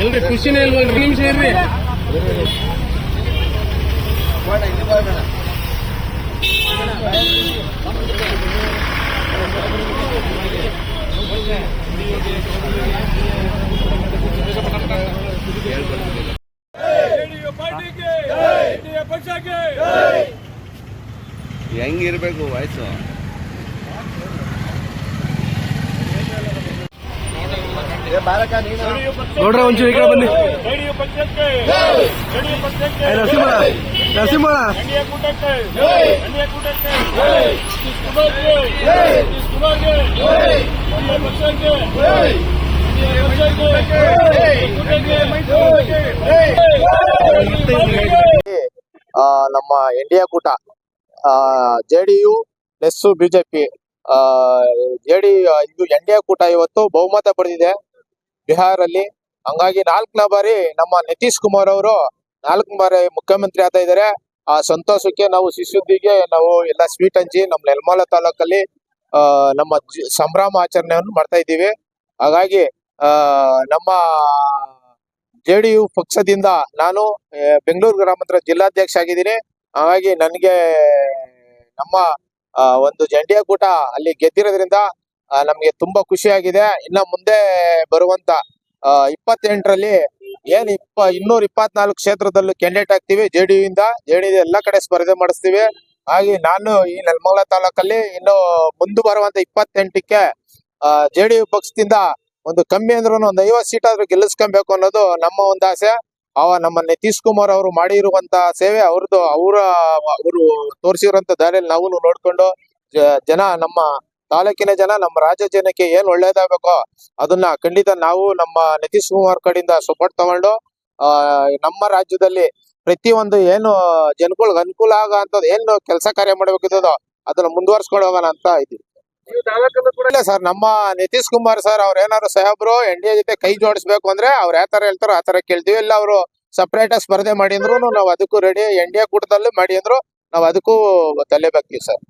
ಎಲ್ರಿ ಖುಷಿನೇ ಇಲ್ವಾ? ನಿಮ್ ಇರ್ರಿ. ಹೆಂಗಿರ್ಬೇಕು ವಯಸ್ಸು? ನೋಡ್ರ ಒಂಚೂರು ಈ ಕಡೆ ಬನ್ನಿ. ನರಸಿಂಹ ನರಸಿಂಹ. ಆ, ನಮ್ಮ ಇಂಡಿಯಾ ಕೂಟ. J D U plus BJP J D ಇದು ಎನ್ ಡಿ ಎ ಕೂಟ ಇವತ್ತು ಬಹುಮತ ಪಡೆದಿದೆ. ಬಿಹಾರಲ್ಲಿ ಹಂಗಾಗಿ ನಾಲ್ಕನೇ ಬಾರಿ ನಮ್ಮ ನಿತೀಶ್ ಕುಮಾರ್ ಅವರು ನಾಲ್ಕು ಬಾರಿ ಮುಖ್ಯಮಂತ್ರಿ ಆಗ್ತಾ ಇದ್ದಾರೆ. ಆ, ಸಂತೋಷಕ್ಕೆ ನಾವು ಶಿಶುದ್ದಿಗೆ ನಾವು ಎಲ್ಲ ಸ್ವೀಟ್ ಹಂಚಿ ನಮ್ಮ ನೆಲಮಲ ತಾಲೂಕಲ್ಲಿ ನಮ್ಮ ಸಂಭ್ರಮ ಆಚರಣೆಯನ್ನು ಮಾಡ್ತಾ ಇದ್ದೀವಿ. ಹಾಗಾಗಿ ನಮ್ಮ ಜೆ ಯು ಪಕ್ಷದಿಂದ ನಾನು ಬೆಂಗಳೂರು ಗ್ರಾಮಾಂತರ ಜಿಲ್ಲಾಧ್ಯಕ್ಷ ಆಗಿದ್ದೀನಿ. ಹಾಗಾಗಿ ನನಗೆ ನಮ್ಮ ಒಂದು ಜಂಡಿಯ ಕೂಟ ಅಲ್ಲಿ ಗೆದ್ದಿರೋದ್ರಿಂದ ನಮಗೆ ತುಂಬಾ ಖುಷಿಯಾಗಿದೆ. ಇನ್ನು ಮುಂದೆ ಬರುವಂತ ಇಪ್ಪತ್ತೆಂಟರಲ್ಲಿ ಏನ್ ಇಪ್ಪ, ಇನ್ನೂರ ಇಪ್ಪತ್ನಾಲ್ಕು ಕ್ಷೇತ್ರದಲ್ಲೂ ಕ್ಯಾಂಡಿಡೇಟ್ ಆಗ್ತೀವಿ. ಜೆ ಡಿ ಇಂದ ಜೆ ಡಿ ಎಲ್ಲಾ ಕಡೆ ಸ್ಪರ್ಧೆ ಮಾಡಿಸ್ತೀವಿ. ಹಾಗೆ ನಾನು ಈ ನೆಲಮಂಗಲ ತಾಲೂಕಲ್ಲಿ ಇನ್ನು ಮುಂದೆ ಬರುವಂತ ಇಪ್ಪತ್ತೆಂಟಕ್ಕೆ ಜೆ ಡಿ ಯು ಪಕ್ಷದಿಂದ ಒಂದು ಕಮ್ಮಿ ಅಂದ್ರೂ ಒಂದು ಐವತ್ತು ಸೀಟ್ ಆದ್ರೂ ಗೆಲ್ಲಿಸ್ಕೊಬೇಕು ಅನ್ನೋದು ನಮ್ಮ ಒಂದು ಆಸೆ. ಅವ ನಮ್ಮ ನಿತೀಶ್ ಕುಮಾರ್ ಅವರು ಮಾಡಿರುವಂತ ಸೇವೆ ಅವ್ರದ್ದು ಅವರ ಅವರು ತೋರಿಸಿರುವಂತ ದಾರಿಯಲ್ಲಿ ನಾವು ನೋಡ್ಕೊಂಡು ಜನ ನಮ್ಮ ತಾಲೂಕಿನ ಜನ ನಮ್ಮ ರಾಜ್ಯ ಜನಕ್ಕೆ ಏನ್ ಒಳ್ಳೇದಾಗಬೇಕೋ ಅದನ್ನ ಖಂಡಿತ ನಾವು ನಮ್ಮ ನಿತೀಶ್ ಕುಮಾರ್ ಕಡೆಯಿಂದ ಸಪೋರ್ಟ್ ತಗೊಂಡು ಆ ನಮ್ಮ ರಾಜ್ಯದಲ್ಲಿ ಪ್ರತಿಯೊಂದು ಏನು ಜನಗಳಿಗೆ ಅನುಕೂಲ ಆಗೋ ಏನು ಕೆಲಸ ಕಾರ್ಯ ಮಾಡ್ಬೇಕಿದ್ದೋ ಅದನ್ನ ಮುಂದುವರ್ಸ್ಕೊಂಡು ಹೋಗೋಣ ಅಂತ ಇದ್ದೀವಿ. ಇಲ್ಲ ಸರ್ ನಮ್ಮ ನಿತೀಶ್ ಕುಮಾರ್ ಸರ್ ಅವ್ರ ಏನಾದ್ರು ಸಾಹೇಬ್ರು ಎನ್ ಡಿ ಎ ಜೊತೆ ಕೈ ಜೋಡಿಸ್ಬೇಕು ಅಂದ್ರೆ ಅವ್ರ ಯಾವ ತರ ಹೇಳ್ತಾರೋ ಆ ತರ ಕೇಳ್ತೀವಿ. ಇಲ್ಲ ಅವರು ಸಪರೇಟ್ ಆಗಿ ಸ್ಪರ್ಧೆ ಮಾಡಿ ಅಂದ್ರು ನಾವು ಅದಕ್ಕೂ ರೆಡಿ ಎನ್ ಡಿ ಎ ಕೂಟದಲ್ಲಿ ಮಾಡಿ ಅಂದ್ರು ನಾವು ಅದಕ್ಕೂ ತಲೆ ಸರ್